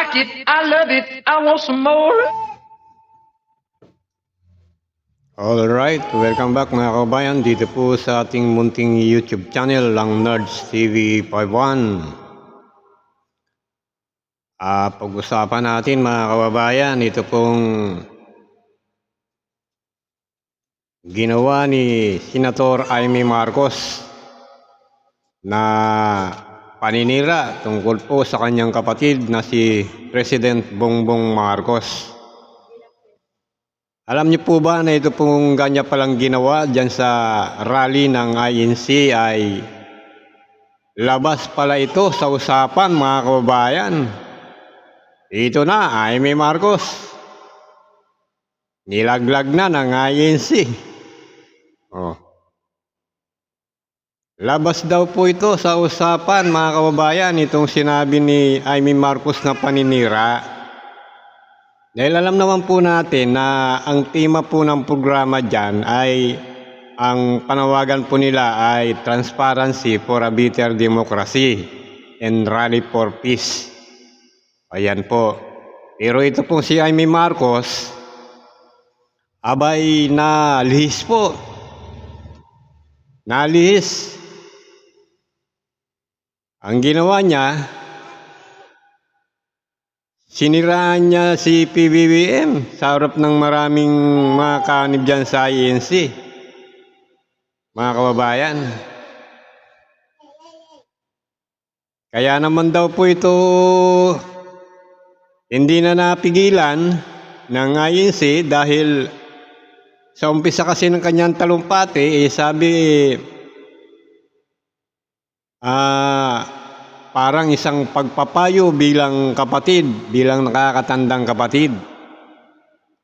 like it, I love it, I want some more. Alright, welcome back mga kabayan dito po sa ating munting YouTube channel lang Nerds TV 51. Ah, pag-usapan natin mga kababayan, ito pong ginawa ni Senator Amy Marcos na paninira tungkol po sa kanyang kapatid na si President Bongbong Marcos. Alam niyo po ba na ito pong ganyan palang ginawa dyan sa rally ng INC ay labas pala ito sa usapan mga kababayan. Ito na, Amy Marcos. Nilaglag na ng INC. Oh. Labas daw po ito sa usapan mga kababayan itong sinabi ni Amy Marcos na paninira. Dahil alam naman po natin na ang tema po ng programa dyan ay ang panawagan po nila ay Transparency for a Better Democracy and Rally for Peace. Ayan po. Pero ito pong si Amy Marcos, abay nalihis po. Nalihis. Ang ginawa niya, Siniraan niya si PBBM sa harap ng maraming mga kanib dyan sa INC. Mga kababayan. Kaya naman daw po ito hindi na napigilan ng INC dahil sa umpisa kasi ng kanyang talumpati, eh, sabi ah parang isang pagpapayo bilang kapatid, bilang nakakatandang kapatid.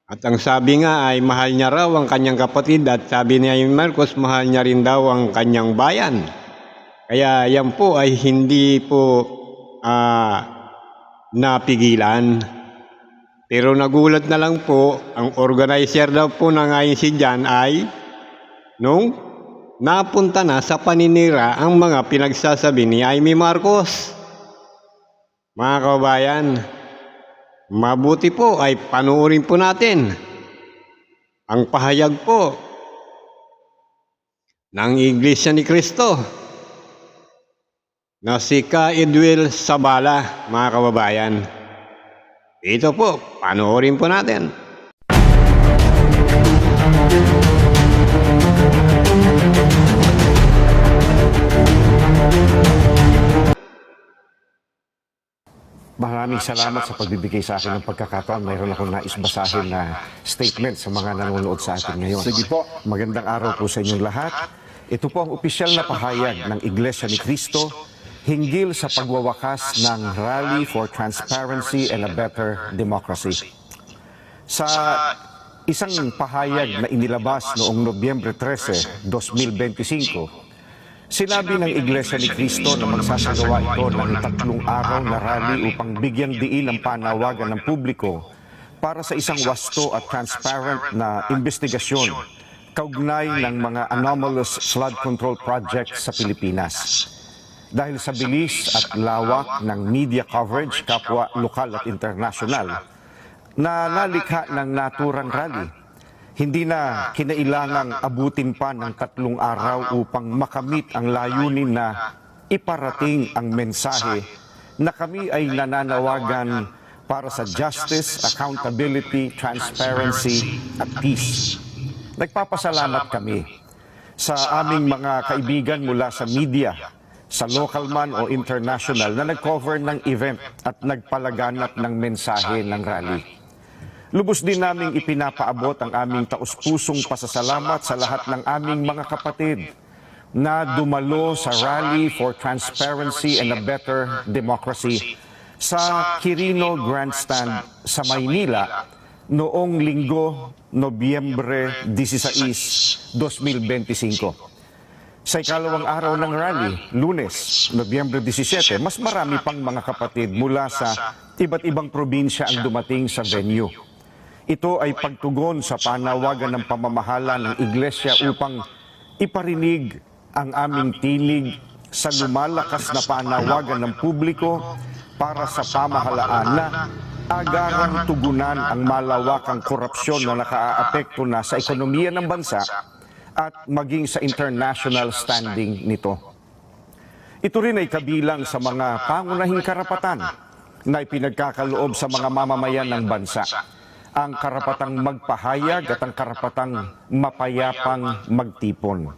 At ang sabi nga ay mahal niya raw ang kanyang kapatid at sabi niya yung Marcos mahal niya rin daw ang kanyang bayan. Kaya yan po ay hindi po ah, napigilan. Pero nagulat na lang po, ang organizer daw po ng INC dyan ay nung napunta na sa paninira ang mga pinagsasabi ni Amy Marcos. Mga kababayan, mabuti po ay panuorin po natin ang pahayag po ng Iglesia ni Cristo na si Ka Edwil Sabala, mga kababayan. Ito po, panoorin po natin. Maraming salamat sa pagbibigay sa akin ng pagkakataon. Mayroon akong nais basahin na statement sa mga nanonood sa atin ngayon. Sige po. Magandang araw po sa inyong lahat. Ito po ang opisyal na pahayag ng Iglesia ni Cristo hinggil sa pagwawakas ng Rally for Transparency and a Better Democracy. Sa isang pahayag na inilabas noong Nobyembre 13, 2025, Sinabi ng Iglesia ni Cristo na magsasagawa ito ng tatlong araw na rally upang bigyan diin ang panawagan ng publiko para sa isang wasto at transparent na investigasyon kaugnay ng mga anomalous flood control projects sa Pilipinas. Dahil sa bilis at lawak ng media coverage kapwa lokal at international na nalikha ng naturang rally, hindi na kinailangang abutin pa ng tatlong araw upang makamit ang layunin na iparating ang mensahe na kami ay nananawagan para sa justice, accountability, transparency at peace. Nagpapasalamat kami sa aming mga kaibigan mula sa media, sa local man o international na nag-cover ng event at nagpalaganap ng mensahe ng rally. Lubos din naming ipinapaabot ang aming taus-pusong pasasalamat sa lahat ng aming mga kapatid na dumalo sa Rally for Transparency and a Better Democracy sa Quirino Grandstand sa Maynila noong linggo, Nobyembre 16, 2025. Sa ikalawang araw ng rally, lunes, Nobyembre 17, mas marami pang mga kapatid mula sa iba't ibang probinsya ang dumating sa venue. Ito ay pagtugon sa panawagan ng pamamahala ng Iglesia upang iparinig ang aming tinig sa lumalakas na panawagan ng publiko para sa pamahalaan na agarang tugunan ang malawakang korupsyon na nakaaapekto na sa ekonomiya ng bansa at maging sa international standing nito. Ito rin ay kabilang sa mga pangunahing karapatan na ipinagkakaloob sa mga mamamayan ng bansa. Ang karapatang magpahayag at ang karapatang mapayapang magtipon.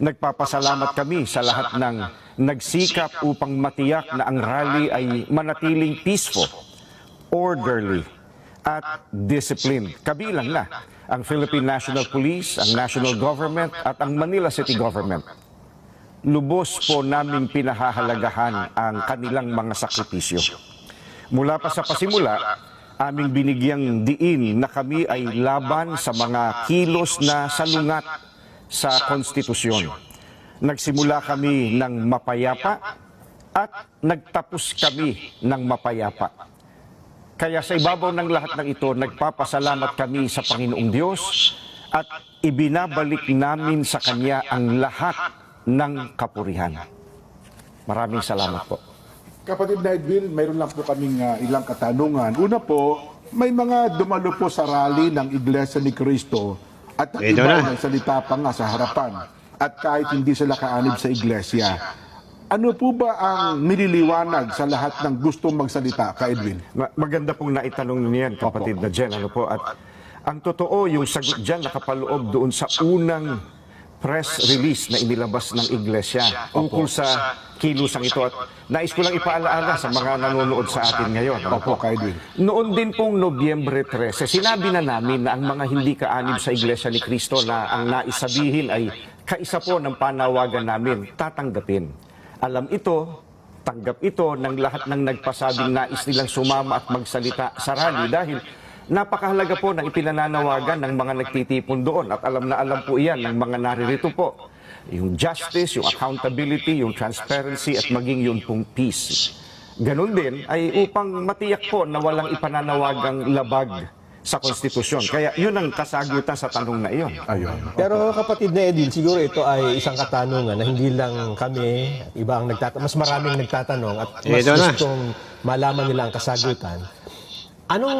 Nagpapasalamat kami sa lahat ng nagsikap upang matiyak na ang rally ay manatiling peaceful, orderly, at disciplined. Kabilang na ang Philippine National Police, ang National Government at ang Manila City Government lubos po naming pinahahalagahan ang kanilang mga sakripisyo. Mula pa sa pasimula, aming binigyang diin na kami ay laban sa mga kilos na salungat sa konstitusyon. Nagsimula kami ng mapayapa at nagtapos kami ng mapayapa. Kaya sa ibabaw ng lahat ng ito, nagpapasalamat kami sa Panginoong Diyos at ibinabalik namin sa Kanya ang lahat ng kapurihan. Maraming salamat po. Kapatid na Edwin, mayroon lang po kaming ah, ilang katanungan. Una po, may mga dumalo po sa rally ng Iglesia ni Cristo at iba na. nagsalita pa nga sa harapan at kahit hindi sila kaanib sa iglesia. Ano po ba ang nililiwanag sa lahat ng gustong magsalita, ka Edwin? Ma- maganda pong naitanong niyan, kapatid na Jen. Ano po? At ang totoo, yung sagot dyan nakapaloob doon sa unang press release na inilabas ng iglesia tungkol sa kilusang ito. At nais ko lang ipaalaala sa mga nanonood sa atin ngayon. Opo, po? ka Edwin. Noon din pong Nobyembre 13, sinabi na namin na ang mga hindi kaanib sa Iglesia ni Cristo na ang naisabihin ay kaisa po ng panawagan namin, tatanggapin. Alam ito, tanggap ito ng lahat ng nagpasabing nais nilang sumama at magsalita sa rally dahil napakahalaga po ng ipinananawagan ng mga nagtitipon doon at alam na alam po iyan ng mga naririto po. Yung justice, yung accountability, yung transparency at maging yung pong peace. Ganon din ay upang matiyak po na walang ipananawagang labag sa konstitusyon. Kaya yun ang kasagutan sa tanong na iyon. Ayun. Pero kapatid na Edwin, siguro ito ay isang katanungan na hindi lang kami, iba ang nagtatanong, mas maraming nagtatanong at mas gustong malaman nila ang kasagutan. Anong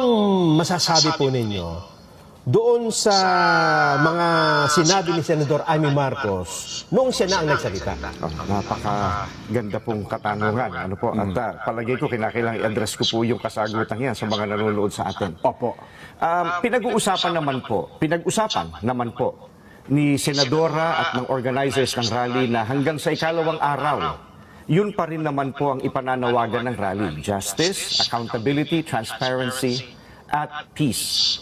masasabi po ninyo doon sa mga sinabi ni Senador Amy Marcos noong siya na ang nagsalita? Oh, napakaganda pong katanungan. Ano po? At ah, palagay ko kinakailangan i-address ko po yung kasagutan yan sa mga nanonood sa atin. Opo. Um, pinag-uusapan naman po, pinag-usapan naman po ni Senadora at ng organizers ng rally na hanggang sa ikalawang araw, yun pa rin naman po ang ipananawagan ng rally. Justice, accountability, transparency, at peace.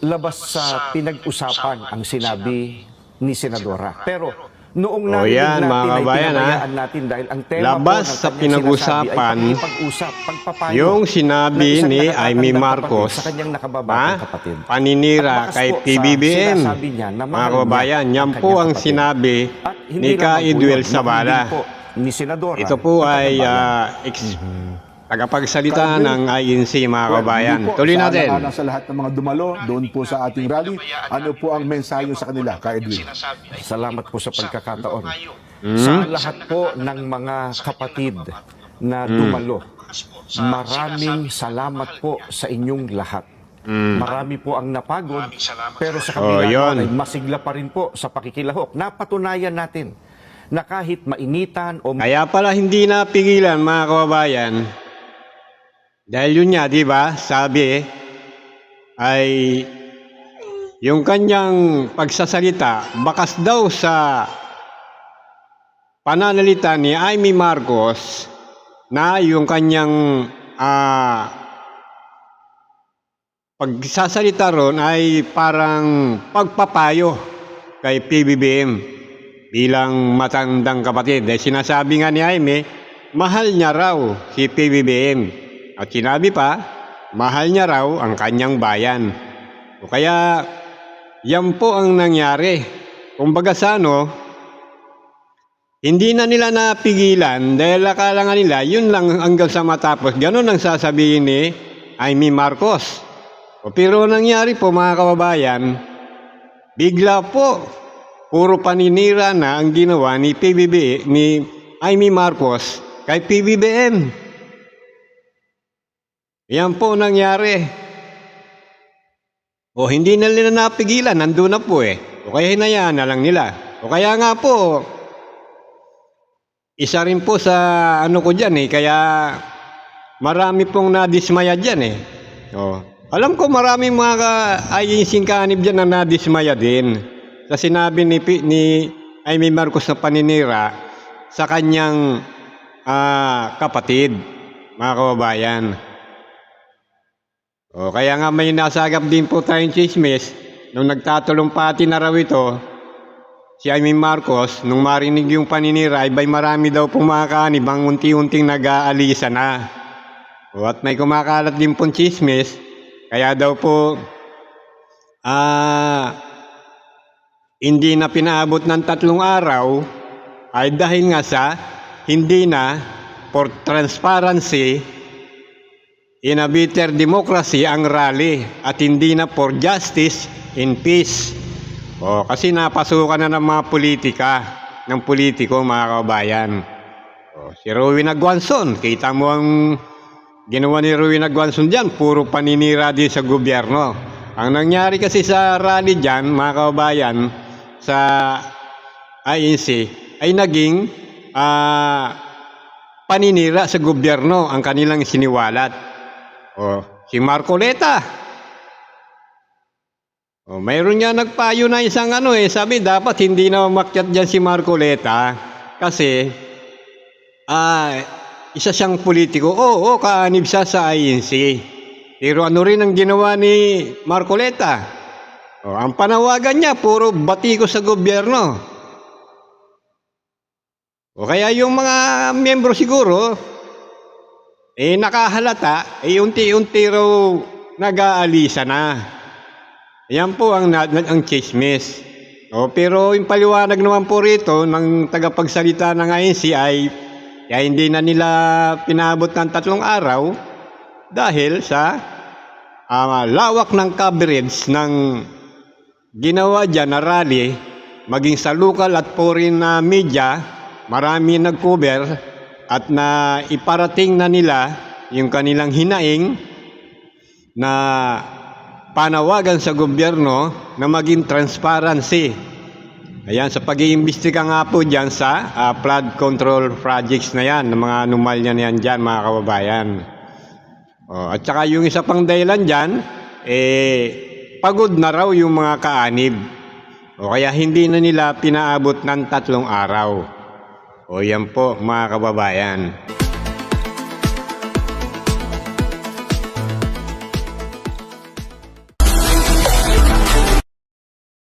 Labas sa pinag-usapan ang sinabi ni Senadora. Pero noong O narinig yan, natin mga ay kabayan, ha? natin dahil ang tema Labas po sa pinag-usapan, pag-usap, pagpapayo Yung sinabi ni Amy Marcos, sa kanyang ha? nakababatang kapatid. paninira kay PBBM. Mga niya yan po ang sinabi ni Ka Idwel Sabala. Ni Senadora. Ito po ay ah, ex- tagapagsalita Kalvin. ng INC mga kabayan. Hindi po, Tuloy sa natin. alang-alang sa lahat ng mga dumalo, doon po sa ating rally, ano po ang mensahe nyo sa kanila, ka Edwin? Salamat po sa pagkakataon. Sa lahat po ng mga kapatid na dumalo, maraming salamat po sa inyong lahat. Marami po ang napagod, pero sa Oh, kabila nun ay masigla pa rin po sa pakikilahok. Napatunayan natin na kahit mainitan o Kaya pala hindi napigilan mga kababayan. Dahil yun nga, di ba, sabi ay yung kanyang pagsasalita, bakas daw sa pananalita ni Amy Marcos na yung kanyang ah, pagsasalita ron ay parang pagpapayo kay PBBM bilang matandang kapatid. Dahil sinasabi nga ni Jaime, mahal niya raw si PBBM. At sinabi pa, mahal niya raw ang kanyang bayan. O kaya, yan po ang nangyari. Kumbaga sa ano, hindi na nila napigilan dahil akala nga nila, yun lang hanggang sa matapos. Ganon ang sasabihin ni Amy Marcos. O, pero nangyari po mga kababayan, bigla po, puro paninira na ang ginawa ni PBB, ni Amy Marcos kay PBBM. Yan po nangyari. O hindi na nila napigilan, nandun na po eh. O kaya hinayaan na lang nila. O kaya nga po, isa rin po sa ano ko dyan eh, kaya marami pong nadismaya dyan eh. O, alam ko maraming mga ka- ayinsing kanib dyan na nadismaya din. Sa sinabi ni, ni Amy Marcos na paninira sa kanyang ah, kapatid, mga kababayan. O, kaya nga may nasagap din po tayong chismis nung nagtatulumpati na raw ito si Amy Marcos nung marinig yung paninira ay bay marami daw pong mga kanib ang unti-unting nag-aalisa na. O, at may kumakalat din pong chismis kaya daw po ah hindi na pinaabot ng tatlong araw ay dahil nga sa hindi na for transparency in a better democracy ang rally at hindi na for justice in peace. O, kasi napasukan na ng mga politika, ng politiko mga kabayan. O, si Rowin Aguanson, kita mo ang ginawa ni Rowin Aguanson dyan, puro paninira din sa gobyerno. Ang nangyari kasi sa rally dyan, mga kababayan, sa INC, ay naging ah, paninira sa gobyerno ang kanilang siniwalat. O, si Marcoleta. O, mayroon nga nagpayo na isang ano eh, sabi dapat hindi na umakyat dyan si Marcoleta kasi ah, isa siyang politiko. Oo, oo, kaanib siya sa INC. Pero ano rin ang ginawa ni Marcoleta? O, ang panawagan niya, puro batiko sa gobyerno. O kaya yung mga miyembro siguro, eh nakahalata, eh unti-unti raw nag-aalisa na. Yan po ang, ang chismis. O, pero yung paliwanag naman po rito ng tagapagsalita ng INC ay kaya hindi na nila pinabot ng tatlong araw dahil sa ah, lawak ng coverage ng ginawa dyan na rally, maging sa local at foreign na media, marami nag-cover at na iparating na nila yung kanilang hinaing na panawagan sa gobyerno na maging transparency. Ayan, sa pag-iimbestiga nga po dyan sa ah, flood control projects na yan, ng mga anomalya na yan dyan, mga kababayan. Oh, at saka yung isa pang dahilan dyan, eh, pagod na raw yung mga kaanib. O kaya hindi na nila pinaabot ng tatlong araw. O yan po mga kababayan.